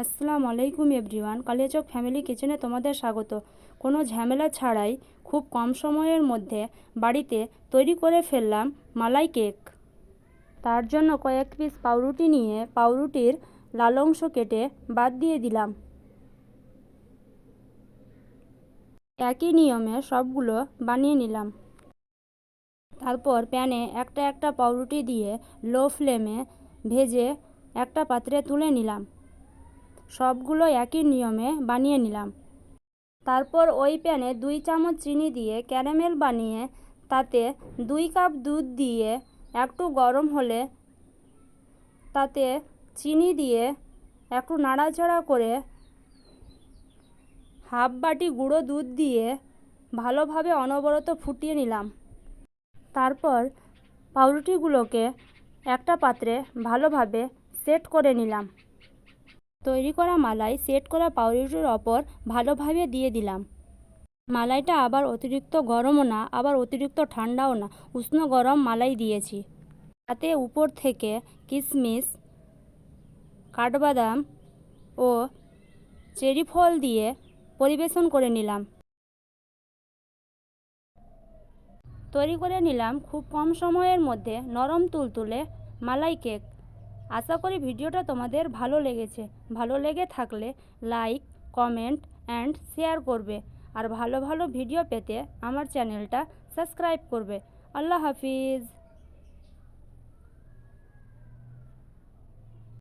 আসসালামু আলাইকুম everyone. Kaliachak family কিচেনে তোমাদের স্বাগত। কোনো ঝামেলা ছাড়াই খুব কম সময়ের মধ্যে বাড়িতে তৈরি করে ফেললাম মালাই কেক। তার জন্য কয়েক পিস পাউরুটি নিয়ে পাউরুটির লাল অংশ কেটে বাদ দিয়ে দিলাম। একই নিয়মে সবগুলো বানিয়ে নিলাম। তারপর প্যানে একটা একটা পাউরুটি দিয়ে লো ফ্লেমে ভেজে একটা পাত্রে তুলে নিলাম। সবগুলো একই নিয়মে বানিয়ে নিলাম। তারপর ওই প্যানে দুই চামচ চিনি দিয়ে ক্যারামেল বানিয়ে তাতে দুই কাপ দুধ দিয়ে একটু গরম হলে তাতে চিনি দিয়ে একটু নাড়াচাড়া করে হাফ বাটি গুঁড়ো দুধ দিয়ে ভালোভাবে অনবরত ফুটিয়ে নিলাম। তারপর পাউরুটিগুলোকে একটা পাত্রে ভালোভাবে সেট করে নিলাম। তৈরি করা মালাই সেট করা পাউরুটির ওপর ভালোভাবে দিয়ে দিলাম। মালাইটা আবার অতিরিক্ত গরমও না, আবার অতিরিক্ত ঠান্ডাও না, উষ্ণ গরম মালাই দিয়েছি। তাতে উপর থেকে কিশমিশ কাঠবাদাম ও চেরি ফল দিয়ে পরিবেশন করে নিলাম। তৈরি করে নিলাম খুব কম সময়ের মধ্যে নরম তুলতুলে মালাই কেক। আশা করি ভিডিওটা তোমাদের ভালো লেগেছে। ভালো লেগে থাকলে লাইক, কমেন্ট, অ্যান্ড শেয়ার করবে। আর ভালো ভালো ভিডিও পেতে আমার চ্যানেলটা সাবস্ক্রাইব করবে। আল্লাহ হাফিজ।